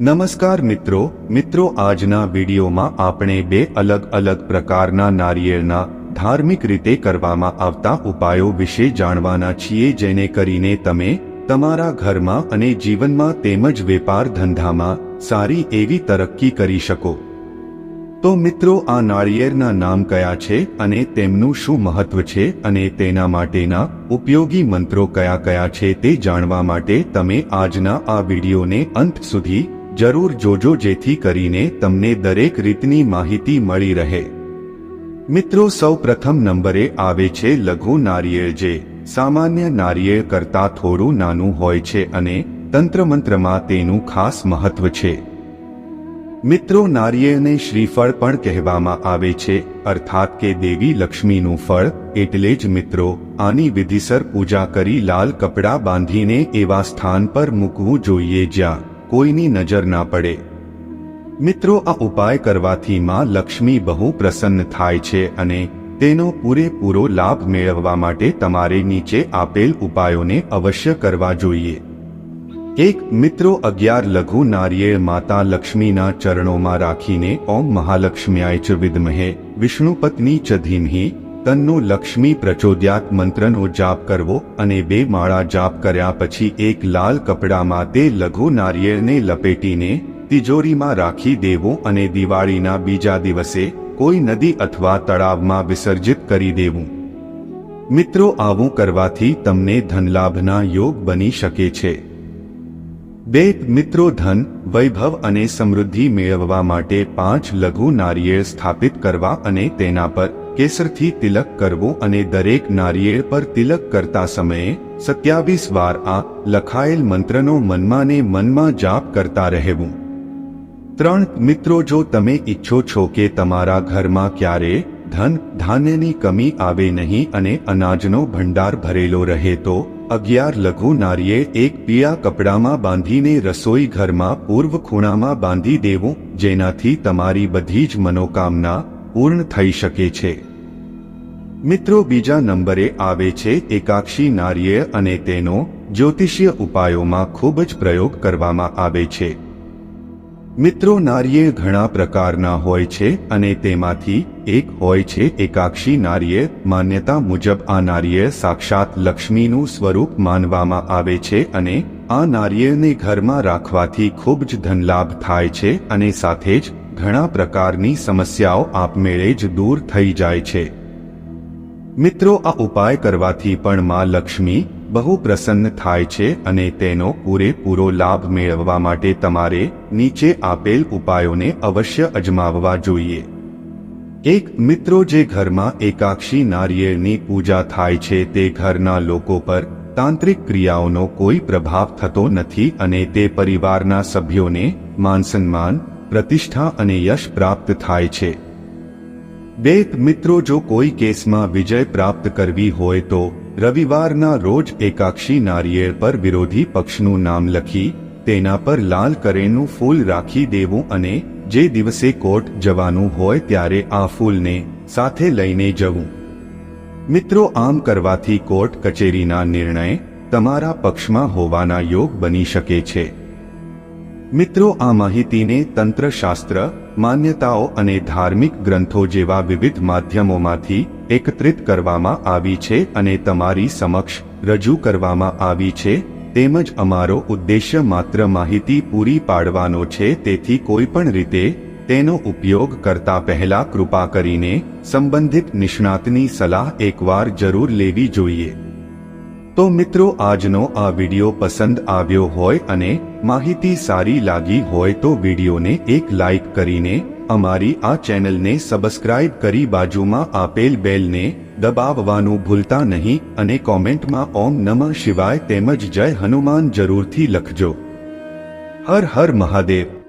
નમસ્કાર મિત્રો મિત્રો આજના વિડીયોમાં આપણે બે અલગ અલગ પ્રકારના નારિયેળના ધાર્મિક રીતે કરવામાં આવતા ઉપાયો વિશે જાણવાના છીએ જેને કરીને તમે તમારા ઘરમાં અને જીવનમાં તેમજ વેપાર ધંધામાં સારી એવી તરક્કી કરી શકો. તો મિત્રો, આ નાળિયેરના નામ કયા છે અને તેમનું શું મહત્વ છે અને તેના માટેના ઉપયોગી મંત્રો કયા કયા છે તે જાણવા માટે તમે આજના આ વિડીયોને અંત સુધી જરૂર જોજો જેથી કરીને તમને દરેક રીતની માહિતી મળી રહે. મિત્રો, સૌ પ્રથમ નંબરે આવે છે લઘુ નારિયેળ જે સામાન્ય નારિયેળ કરતાં થોડું નાનું હોય છે અને તંત્રમંત્રમાં તેનું ખાસ મહત્વ છે. મિત્રો, નારિયેળને શ્રીફળ પણ કહેવામાં આવે છે, અર્થાત કે દેવી લક્ષ્મીનું ફળ, એટલે જ મિત્રો, આની વિધિસર પૂજા કરી લાલ કપડાં બાંધીને એવા સ્થાન પર મૂકવું જોઈએ જ્યાં કોઈની નજર ના પડે. મિત્રો, આ ઉપાય કરવાથી માં લક્ષ્મી બહુ પ્રસન્ન થાય છે અને તેનો પૂરેપૂરો લાભ મેળવવા માટે તમારે નીચે આપેલ ઉપાયોને અવશ્ય કરવા જોઈએ. એક મિત્રો, અગિયાર લઘુ નારિયેળ માતા લક્ષ્મીના ચરણોમાં રાખીને ઓમ મહાલક્ષ્મ્યાય ચ વિદ્મહે, વિષ્ણુપત્ની ચ ધીમહી તન્નો લક્ષ્મી પ્રચોદ્યાત મંત્રનો જાપ કરવો અને બે માળા જાપ કર્યા પછી એક લાલ કપડામાં તે લઘુ નારિયેળને લપેટીને તિજોરીમાં રાખી દેવું અને દિવાળીના બીજા દિવસે કોઈ નદી અથવા તળાવમાં વિસર્જિત કરી દેવું. મિત્રો, આવું કરવાથી તમને ધનલાભના યોગ બની શકે છે. બે મિત્રો, ધન, વૈભવ અને સમૃદ્ધિ મેળવવા માટે પાંચ લઘુ નારિયેળ સ્થાપિત કરવા અને તેના પર કેસરથી તિલક કરવું અને દરેક નારિયેળ પર તિલક કરતા સમયે સત્યાવીસ વાર આ લખાયેલ મંત્રનો મનમાં ને મનમાં જાપ કરતા રહેવું. ત્રણ મિત્રો જો તમે ઈચ્છો છો કે તમારા ઘરમાં ક્યારે ધન ધાન્યની કમી આવે નહીં અને અનાજનો ભંડાર ભરેલો રહે તો અગિયાર લઘુ નારિયેળ એક પીળા કપડામાં બાંધીને રસોઈ ઘરમાં પૂર્વ ખૂણામાં બાંધી દેવું, જેનાથી તમારી બધી જ મનોકામના પૂર્ણ થઈ શકે છે. મિત્રો, બીજા નંબરે આવે છે એકાક્ષી નારિયેળ અને તેનો જ્યોતિષીય ઉપાયોમાં ખૂબ જ પ્રયોગ કરવામાં આવે છે. મિત્રો નારિયેળ ઘણા પ્રકારના હોય છે અને તેમાંથી એક હોય છે એકાક્ષી નારિયેળ માન્યતા મુજબ, આ નારિયેળ સાક્ષાત લક્ષ્મીનું સ્વરૂપ માનવામાં આવે છે અને આ નારિયેળને ઘરમાં રાખવાથી ખૂબ જ ધનલાભ થાય છે અને સાથે જ ઘણા પ્રકારની સમસ્યાઓ આપમેળે જ દૂર થઈ જાય છે. મિત્રો, આ ઉપાય કરવાથી પણ માં લક્ષ્મી બહુ પ્રસન્ન થાય છે અને તેનો પૂરેપૂરો લાભ મેળવવા માટે તમારે નીચે આપેલ ઉપાયોને અવશ્ય અજમાવવા જોઈએ. એક મિત્રો, જે ઘરમાં એકાક્ષી નારિયેળની પૂજા થાય છે, તે ઘરના લોકો પર તાંત્રિક ક્રિયાઓનો કોઈ પ્રભાવ થતો નથી અને તે પરિવારના સભ્યોને માનસન્માન પ્રતિષ્ઠા અને યશ પ્રાપ્ત થાય છે. બે મિત્રો, જો કોઈ કેસમાં વિજય પ્રાપ્ત કરવી હોય તો રવિવારના રોજ એકાક્ષી નારિયેળ પર વિરોધી પક્ષનું નામ લખી તેના પર લાલ કરેનું ફૂલ રાખી દેવું અને જે દિવસે કોર્ટ જવાનું હોય ત્યારે આ ફૂલને સાથે લઈને જવું. મિત્રો, આમ કરવાથી કોર્ટ કચેરીના નિર્ણય તમારા પક્ષમાં હોવાના યોગ બની શકે છે. મિત્રો, આ માહિતીને તંત્રશાસ્ત્ર, માન્યતાઓ અને ધાર્મિક ગ્રંથો જેવા વિવિધ માધ્યમોમાંથી એકત્રિત કરવામાં આવી છે અને તમારી સમક્ષ રજૂ કરવામાં આવી છે. તેમજ અમારો ઉદ્દેશ્ય માત્ર માહિતી પૂરી પાડવાનો છે, તેથી કોઈ પણ રીતે તેનો ઉપયોગ કરતા પહેલા કૃપા કરીને સંબંધિત નિષ્ણાતની સલાહ એકવાર જરૂર લેવી જોઈએ. તો મિત્રો, આજનો આ વિડિયો પસંદ આવ્યો હોય અને માહિતી સારી લાગી હોય તો વિડિયોને એક લાઈક કરીને અમારી આ ચેનલને સબસ્ક્રાઇબ કરી બાજુમાં આપેલ બેલને દબાવવાનું ભૂલતા નહીં અને કોમેન્ટમાં ઓમ નમઃ શિવાય તેમજ જય હનુમાન જરૂરથી લખજો. હર હર મહાદેવ.